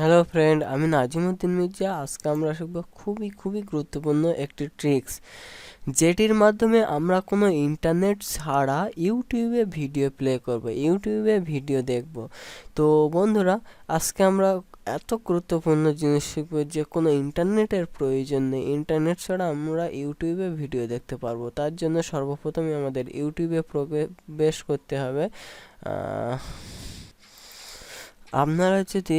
Hello friend আমি নাজিমুদ্দিন মির্জা। আজকে আমরা শিখব খুবই খুবই গুরুত্বপূর্ণ একটি ট্রিক্স যেটির মাধ্যমে আমরা কোনো ইন্টারনেট ছাড়া ইউটিউবে ভিডিও প্লে করব। ইউটিউবে ভিডিও দেখব। তো বন্ধুরা, আজকে আমরা এত গুরুত্বপূর্ণ জিনিস শিখব যে কোনো ইন্টারনেটের প্রয়োজন নেই। ইন্টারনেট ছাড়া আমরা ইউটিউবে ভিডিও দেখতে পারব। তার জন্য সর্বপ্রথমে আমাদের ইউটিউবে প্রবেশ করতে হবে। আপনারা যদি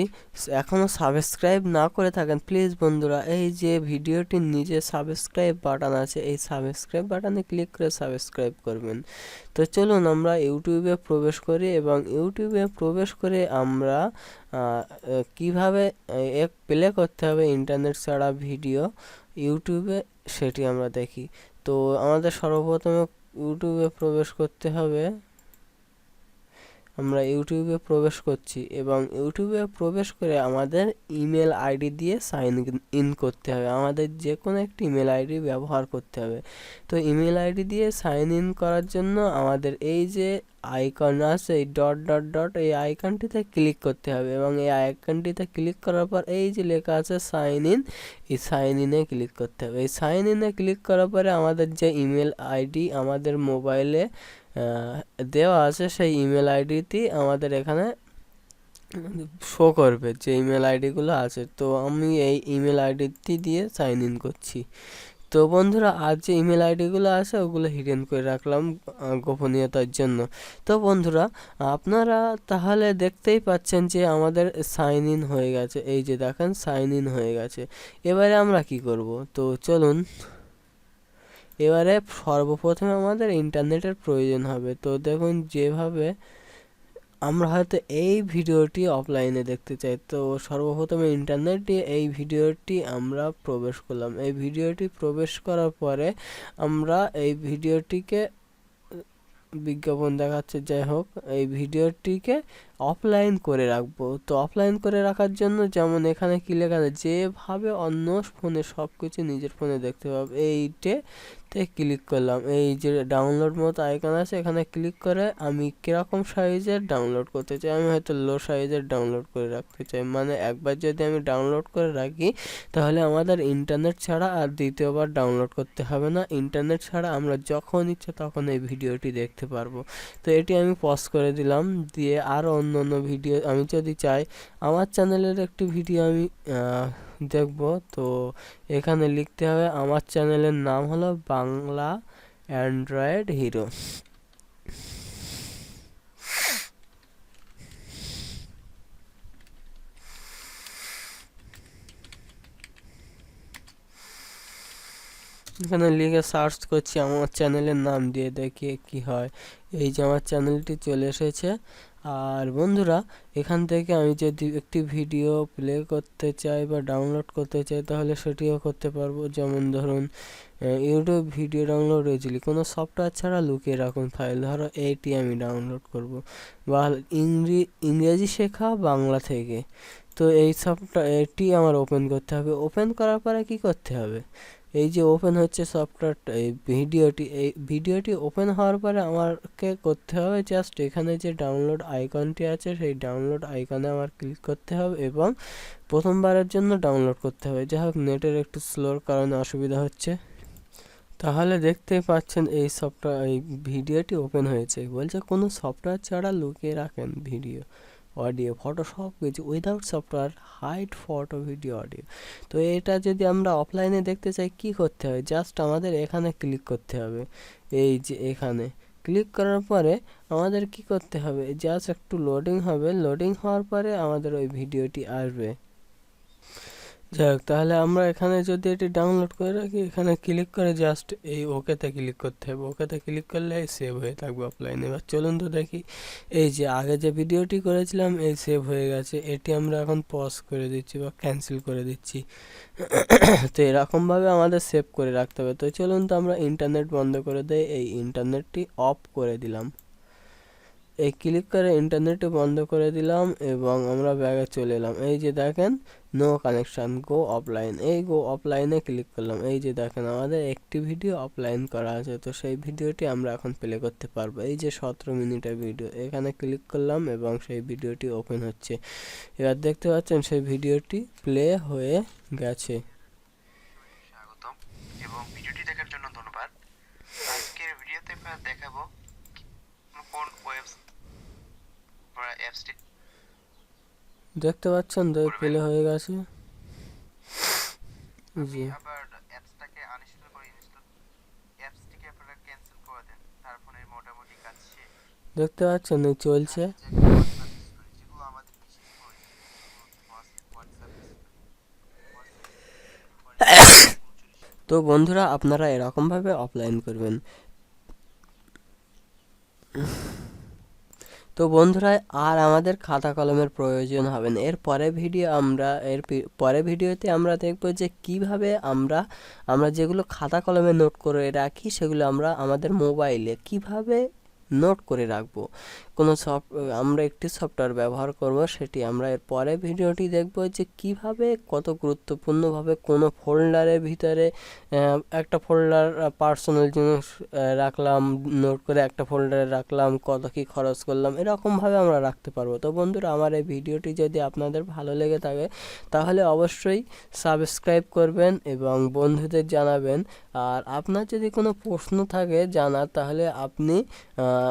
এখনও সাবস্ক্রাইব না করে থাকেন প্লিজ বন্ধুরা, এই যে ভিডিওটির নিচে সাবস্ক্রাইব বাটন আছে, এই সাবস্ক্রাইব বাটনে ক্লিক করে সাবস্ক্রাইব করবেন। তো চলুন আমরা ইউটিউবে প্রবেশ করি এবং ইউটিউবে প্রবেশ করে আমরা কীভাবে এক প্লে করতে হবে ইন্টারনেট ছাড়া ভিডিও ইউটিউবে সেটি আমরা দেখি। তো আমাদের সর্বপ্রথমে ইউটিউবে প্রবেশ করতে হবে। আমরা ইউটিউবে প্রবেশ করছি এবং ইউটিউবে প্রবেশ করে আমাদের ইমেল আইডি দিয়ে সাইন ইন করতে হবে। আমাদের যে কোনো একটি ইমেল আইডি ব্যবহার করতে হবে। তো ইমেল আইডি দিয়ে সাইন ইন করার জন্য আমাদের এই যে আইকন আছে, এই ডট ডট ডট এই আইকনটিতে ক্লিক করতে হবে এবং এই আইকনটিতে ক্লিক করার পর এই যে লেখা আছে সাইন ইন এই সাইন ইনে ক্লিক করতে হবে। এই সাইন ইনে ক্লিক করার পরে আমাদের যে ইমেল আইডি আমাদের মোবাইলে দেওয়া আছে, সেই ইমেল আইডিটি আমাদের এখানে শো করবে যে ইমেল আইডিগুলো আছে। তো আমি এই ইমেল আইডিটি দিয়ে সাইন ইন করছি। তো বন্ধুরা আর যে ইমেল আইডিগুলো আছে, ওগুলো হিডেন করে রাখলাম গোপনীয়তার জন্য। তো বন্ধুরা, আপনারা তাহলে দেখতেই পাচ্ছেন যে আমাদের সাইন ইন হয়ে গেছে। এই যে দেখেন সাইন ইন হয়ে গেছে। এবারে আমরা কি করব? তো চলুন। এবারে সর্বপ্রথমে আমাদের ইন্টারনেটের প্রয়োজন হবে। তো দেখুন, যেভাবে আমরা হয়তো এই ভিডিওটি অফলাইনে দেখতে চাই। তো সর্বপ্রথমে ইন্টারনেট এই ভিডিওটি আমরা প্রবেশ করলাম। এই ভিডিওটি প্রবেশ করার পরে আমরা এই ভিডিওটিকে বিজ্ঞাপন দেখাচ্ছে। যাই হোক, এই ভিডিওটিকে অফলাইন করে রাখব। তো অফলাইন করে রাখার জন্য যেমন এখানে কি লেখা যেভাবে অন্য ফোনে সব কিছু নিজের ফোনে দেখতে পাবে এইটে তে ক্লিক করলাম। এই যে ডাউনলোড মতো আইকন আছে, এখানে ক্লিক করে আমি কীরকম সাইজের ডাউনলোড করতে চাই, আমি হয়তো লো সাইজের ডাউনলোড করে রাখতে চাই। মানে একবার যদি আমি ডাউনলোড করে রাখি, তাহলে আমাদের ইন্টারনেট ছাড়া আর দ্বিতীয়বার ডাউনলোড করতে হবে না। ইন্টারনেট ছাড়া আমরা যখন ইচ্ছে তখন এই ভিডিওটি দেখতে পারব। তো এটি আমি পজ করে দিলাম, দিয়ে আরও অন্য অন্য ভিডিও আমি যদি চাই, আমার চ্যানেলের একটি ভিডিও আমি দেখব। তো এখানে লিখতে হবে, আমার চ্যানেলের নাম হলো বাংলা অ্যান্ড্রয়েড হিরো। এখানে লিখে সার্চ করছি, আমার চ্যানেলের নাম দিয়ে দেখি কি হয়। এই যে আমার চ্যানেলটি চলে এসেছে আর বন্ধুরা, এখান থেকে আমি যদি একটি ভিডিও প্লে করতে চাই বা ডাউনলোড করতে চাই, তাহলে সেটিও করতে পারব। যেমন ধরুন ইউটিউব ভিডিও ডাউনলোড হয়েছিলি কোনো সফটওয়্যার ছাড়া লুকিয়ে রাখুন ফাইল ধরো এইটি আমি ডাউনলোড করব। বা ইংরি, ইংরেজি শেখা বাংলা থেকে। তো এই সফটওয়্যার এটি আমার ওপেন করতে হবে। ওপেন করার পরে কি করতে হবে? এই যে ওপেন হচ্ছে সফটওয়্যারটা এই ভিডিওটি এই ভিডিওটি ওপেন হওয়ার পরে আমাকে করতে হবে জাস্ট এখানে যে ডাউনলোড আইকনটি আছে, সেই ডাউনলোড আইকনে আমার ক্লিক করতে হবে এবং প্রথমবারের জন্য ডাউনলোড করতে হবে। যাই হোক নেটের একটু স্লোর কারণে অসুবিধা হচ্ছে। তাহলে দেখতে পাচ্ছেন এই সফটওয়্যার এই ভিডিওটি ওপেন হয়েছে। বলছে, কোনো সফটওয়্যার ছাড়া লুকিয়ে রাখেন ভিডিও অডিও ফটো সব কিছু without software height photo video audio তো এটা যদি আমরা অফলাইনে দেখতে চাই, কি করতে হয়? জাস্ট আমাদের এখানে ক্লিক করতে হবে। এই যে এখানে ক্লিক করার পরে আমাদের কি করতে হবে? জাস্ট একটু লোডিং হবে। লোডিং হওয়ার পরে আমাদের ওই ভিডিওটি আসবে। যাই হোক তাহলে আমরা এখানে যদি এটি ডাউনলোড করে রাখি, এখানে ক্লিক করে জাস্ট এই ওকেতে ক্লিক করতে হবে। ওকেতে ক্লিক করলে সেভ হয়ে থাকবে অফলাইনে এবার চলুন তো দেখি, এই যে আগে যে ভিডিওটি করেছিলাম, এই সেভ হয়ে গেছে। এটি আমরা এখন পজ করে দিচ্ছি বা ক্যান্সেল করে দিচ্ছি। তো এরকমভাবে আমাদের সেভ করে রাখতে হবে। তো চলুন তো আমরা ইন্টারনেট বন্ধ করে দেয় এই ইন্টারনেটটি অফ করে দিলাম। এই ক্লিক করে ইন্টারনেটটি বন্ধ করে দিলাম এবং আমরা ব্যাগে চলে এলাম। এই যে দেখেন নো কানেকশান গো অফলাইন এই গো অফলাইনে ক্লিক করলাম। এই যে দেখেন, আমাদের একটি ভিডিও অফলাইন করা আছে, তো সেই ভিডিওটি আমরা এখন প্লে করতে পারব। এই যে সতেরো মিনিটের ভিডিও এখানে ক্লিক করলাম এবং সেই ভিডিওটি ওপেন হচ্ছে। এবার দেখতে পাচ্ছেন সেই ভিডিওটি প্লে হয়ে গেছে। দেখার জন্য ধন্যবাদ। দেখাবো কোন অ্যাপসটি দেখতে পাচ্ছেন তো প্লে হয়ে গেছে। জি আবার অ্যাপসটাকে আনইনস্টল করে অ্যাপসটিকে আপনারা ক্যান্সেল করে দেন তার মোটামুটি কাজ দেখতে পাচ্ছেন চলছে। তো বন্ধুরা আপনারা এরকমভাবে অফলাইন করবেন। তো বন্ধুরা, আর আমাদের খাতা কলমের প্রয়োজন হবে না। এর পরে ভিডিও আমরা, এর পরে ভিডিওতে আমরা দেখব যে কীভাবে আমরা আমরা যেগুলো খাতা কলমে নোট করে রাখি সেগুলো আমরা আমাদের মোবাইলে কীভাবে নোট করে রাখব। কোনো সফট আমরা একটি সফটওয়্যার ব্যবহার করব, সেটি আমরা এর পরে ভিডিওটি দেখব যে কীভাবে, কত গুরুত্বপূর্ণভাবে কোনো ফোল্ডারের ভিতরে একটা ফোল্ডার পার্সোনাল জিনিস রাখলাম নোট করে একটা ফোল্ডারে রাখলাম, কত কি খরচ করলাম, এরকমভাবে আমরা রাখতে পারব। তো বন্ধুরা, আমার এই ভিডিওটি যদি আপনাদের ভালো লেগে থাকে, তাহলে অবশ্যই সাবস্ক্রাইব করবেন এবং বন্ধুদের জানাবেন। আর আপনার যদি কোনো প্রশ্ন থাকে জানার, তাহলে আপনি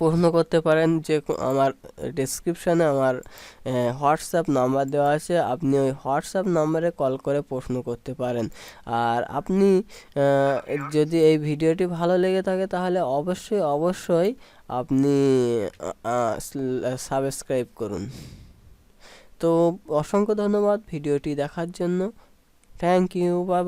প্রশ্ন করতে পারেন যে আমার ডেসক্রিপশানে আমার হোয়াটসঅ্যাপ নাম্বার দেওয়া আছে। আপনি ওই হোয়াটসঅ্যাপ নাম্বারে কল করে প্রশ্ন করতে পারেন। আর আপনি যদি এই ভিডিওটি ভালো লেগে থাকে তাহলে অবশ্যই অবশ্যই আপনি সাবস্ক্রাইব করুন। তো অসংখ্য ধন্যবাদ ভিডিওটি দেখার জন্য। Thank you by